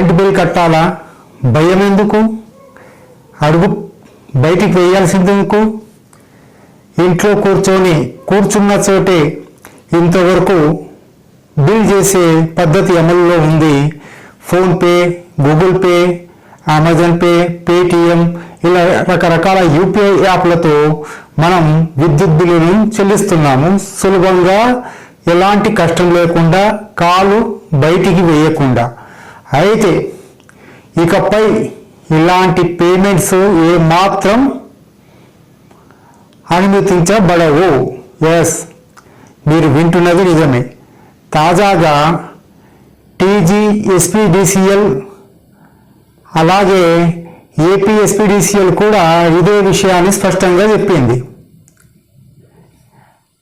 Current bill కట్టాలా? భయం ఎందుకు? అడుగు బయటికి వేయాల్సిందెందుకు ఇంట్లో కూర్చొని కూర్చున్న చోటే ఇంతవరకు బిల్ చేసే పద్ధతి అమలులో ఉంది. PhonePe Google Pay Amazon Pay Paytm ఇలా రకరకాల యూపీఐ యాప్లతో మనం విద్యుత్ బిల్లును చెల్లిస్తున్నాము. సులభంగా ఎలాంటి కష్టం లేకుండా కాలు బయటికి వేయకుండా. అయితే ఇకపై ఇలాంటి పేమెంట్స్ ఏ మాత్రం అనుమతించబడవు. ఎస్ మీరు వింటున్నది నిజమే. తాజాగా టీజీఎస్పీడిసిఎల్ అలాగే ఏపీఎస్పీడిసిఎల్ కూడా ఇదే విషయాన్ని స్పష్టంగా చెప్పింది.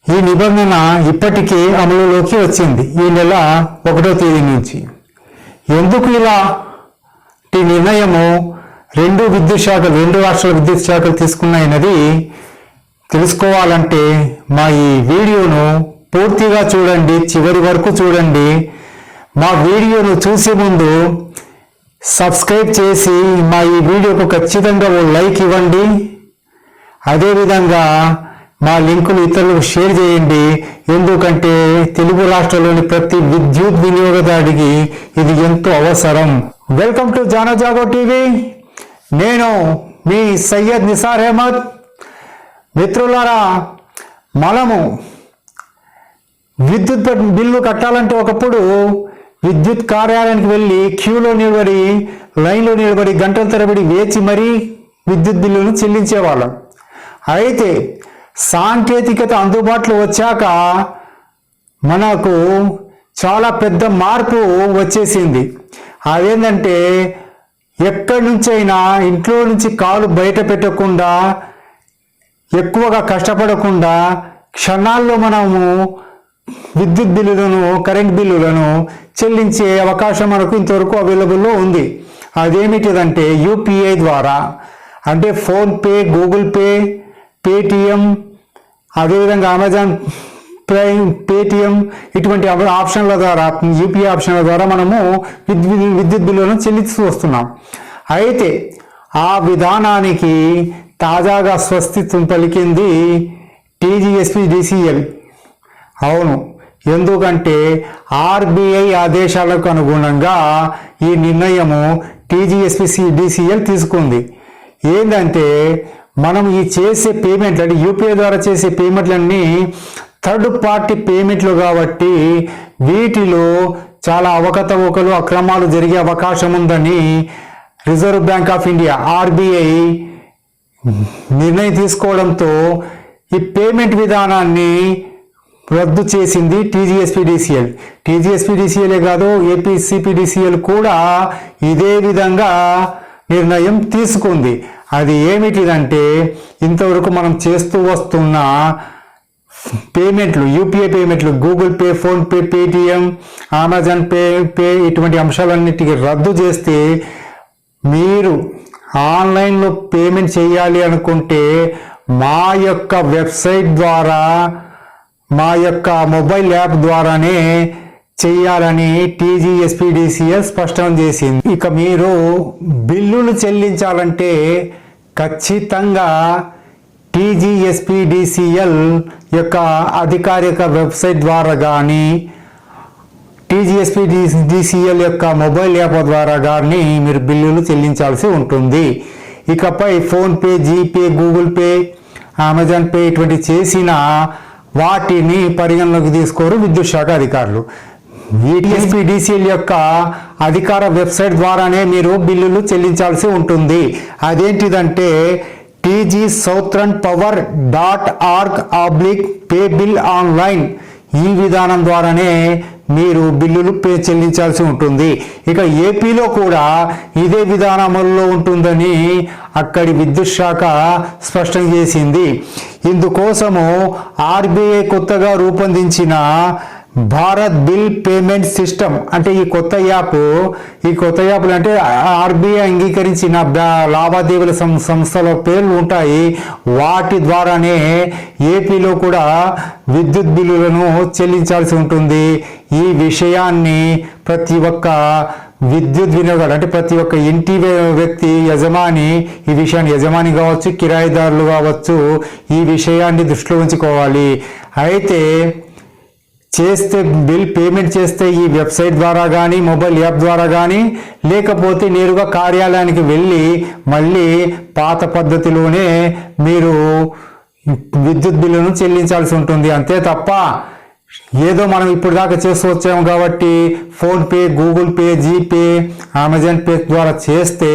ఈ నిబంధన ఇప్పటికే అమలులోకి వచ్చింది. ఈ నెల ఒకటో తేదీ నుంచి. ఎందుకు ఇలా? ఈ నిర్ణయము రెండు విద్యుత్ శాఖలు రెండు రాష్ట్రాల విద్యుత్ శాఖలు తీసుకున్నాయన్నది తెలుసుకోవాలంటే మా ఈ వీడియోను పూర్తిగా చూడండి చివరి వరకు చూడండి. మా వీడియోను చూసే ముందు సబ్స్క్రైబ్ చేసి మా ఈ వీడియోకు ఖచ్చితంగా ఓ లైక్ ఇవ్వండి. అదేవిధంగా మా లింకులు ఇతరులకు షేర్ చేయండి. ఎందుకంటే తెలుగు రాష్ట్రంలోని ప్రతి విద్యుత్ వినియోగదారుడికి ఇది ఎంతో అవసరం. వెల్కమ్ టు జానోజాగో టీవీ నేను మీ సయ్యద్ నిసార్ అహ్మద్. మిత్రులారా మనము విద్యుత్ బిల్లు కట్టాలంటే ఒకప్పుడు విద్యుత్ కార్యాలయానికి వెళ్ళి క్యూలో నిలబడి లైన్లో నిలబడి గంటల తరబడి వేచి మరీ విద్యుత్ బిల్లును చెల్లించేవాళ్ళం. అయితే సాంకేతికత అందుబాటులో వచ్చాక మనకు చాలా పెద్ద మార్పు వచ్చేసింది. అదేంటంటే ఎక్కడి నుంచైనా ఇంట్లో నుంచి కాలు బయట పెట్టకుండా ఎక్కువగా కష్టపడకుండా క్షణాల్లో మనము విద్యుత్ బిల్లులను కరెంట్ బిల్లులను చెల్లించే అవకాశం మనకు ఇంతవరకు అవైలబుల్లో ఉంది. అదేమిటిదంటే యూపీఐ ద్వారా అంటే ఫోన్పే గూగుల్ పే పేటిఎం అదేవిధంగా అమెజాన్ ప్రైమ్ పేటిఎం ఇటువంటి ఆప్షన్ల ద్వారా యూపీఐ ఆప్షన్ల ద్వారా మనము విద్యుత్ విద్యుత్ బిల్లులను చెల్లిస్తూ వస్తున్నాం. అయితే ఆ విధానానికి తాజాగా స్వస్తిత్వం పలికింది టీజీఎస్పీ డిసిఎల్ అవును. ఎందుకంటే ఆర్బీఐ ఆదేశాలకు అనుగుణంగా ఈ నిర్ణయము టీజీఎస్పీ డిసిఎల్ తీసుకుంది. ఏంటంటే మనం ఈ చేసే పేమెంట్లు అంటే యూపీఐ ద్వారా చేసే పేమెంట్లన్నీ థర్డ్ పార్టీ పేమెంట్లు కాబట్టి వీటిలో చాలా అవకతవకలు అక్రమాలు జరిగే అవకాశం ఉందని Reserve Bank of India RBI నిర్ణయం తీసుకోవడంతో ఈ పేమెంట్ విధానాన్ని రద్దు చేసింది టీజీఎస్పీడీసీఎల్ టీజీఎస్పీడీసీఎలే కాదు ఏపీసీపీడీసీఎల్ కూడా ఇదే విధంగా నిర్ణయం తీసుకుంది. అది ఏమిటిదంటే ఇంతవరకు మనం చేస్తూ వస్తున్న పేమెంట్లు యూపీఐ పేమెంట్లు Google Pay PhonePe Paytm Amazon Pay pay ఇటువంటి అంశాలన్నిటికీ రద్దు చేస్తే మీరు ఆన్లైన్లో పేమెంట్ చేయాలి అనుకుంటే మా యొక్క వెబ్సైట్ ద్వారా మా యొక్క మొబైల్ యాప్ ద్వారానే చేయాలని టీజీఎస్పీడీసీఎల్ స్పష్టం చేసింది. ఇక మీరు బిల్లులు చెల్లించాలంటే ఖచ్చితంగా టీజీఎస్పీడీసీఎల్ యొక్క అధికారిక వెబ్సైట్ ద్వారా కానీ టీజీఎస్పీడిసిఎల్ యొక్క మొబైల్ యాప్ ద్వారా కానీ మీరు బిల్లులు చెల్లించాల్సి ఉంటుంది. ఇకపై PhonePe GPay Google Pay Amazon Pay ఇటువంటి చేసిన వాటిని పరిగణలోకి తీసుకోరు విద్యుత్ శాఖ అధికారులు. ఈటీఎస్పీ డిసిఎల్ యొక్క అధికార వెబ్సైట్ ద్వారానే మీరు బిల్లులు చెల్లించాల్సి ఉంటుంది. అదేంటిదంటే TG southern power dot org oblique pay bill online ఈ విధానం ద్వారానే మీరు బిల్లులు పే చెల్లించాల్సి ఉంటుంది. ఇక ఏపీలో కూడా ఇదే విధానం అమలులో ఉంటుందని అక్కడి విద్యుత్ శాఖ స్పష్టం చేసింది. ఇందుకోసము ఆర్బీఐ కొత్తగా రూపొందించిన భారత్ బిల్ పేమెంట్ సిస్టమ్. అంటే ఈ కొత్త యాప్ ఈ కొత్త యాప్లు అంటే ఆర్బీఐ అంగీకరించిన లావాదేవీల సం- సంస్థల పేర్లు ఉంటాయి. వాటి ద్వారానే ఏపీలో కూడా విద్యుత్ బిల్లులను చెల్లించాల్సి ఉంటుంది. ఈ విషయాన్ని ప్రతి ఒక్క విద్యుత్ వినియోగాలు అంటే ప్రతి ఒక్క ఇంటి వ్యక్తి యజమాని ఈ విషయాన్ని యజమాని కావచ్చు కిరాయిదారులు కావచ్చు ఈ విషయాన్ని దృష్టిలో ఉంచుకోవాలి. అయితే చేస్తే బిల్ పేమెంట్ చేస్తే ఈ వెబ్సైట్ ద్వారా కానీ మొబైల్ యాప్ ద్వారా కానీ లేకపోతే నేరుగా కార్యాలయానికి వెళ్ళి మళ్ళీ పాత పద్ధతిలోనే మీరు విద్యుత్ బిల్లును చెల్లించాల్సి ఉంటుంది. అంతే తప్ప ఏదో మనం ఇప్పుడు దాకా చేస్తూ వచ్చాము కాబట్టి PhonePe Google Pay GPay Amazon Pay ద్వారా చేస్తే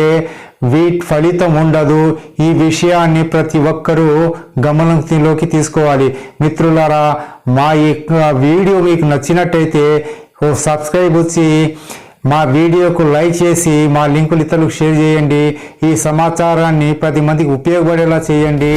వీటి ఫలితం ఉండదు. ఈ విషయాన్ని ప్రతి ఒక్కరూ గమనంలోకి తీసుకోవాలి. మిత్రులారా మా యొక్క వీడియో మీకు నచ్చినట్టయితే ఓ సబ్స్క్రైబ్ వచ్చి మా వీడియోకు లైక్ చేసి మా లింకులు ఇతరులకు షేర్ చేయండి. ఈ సమాచారాన్ని పది మందికి ఉపయోగపడేలా చేయండి.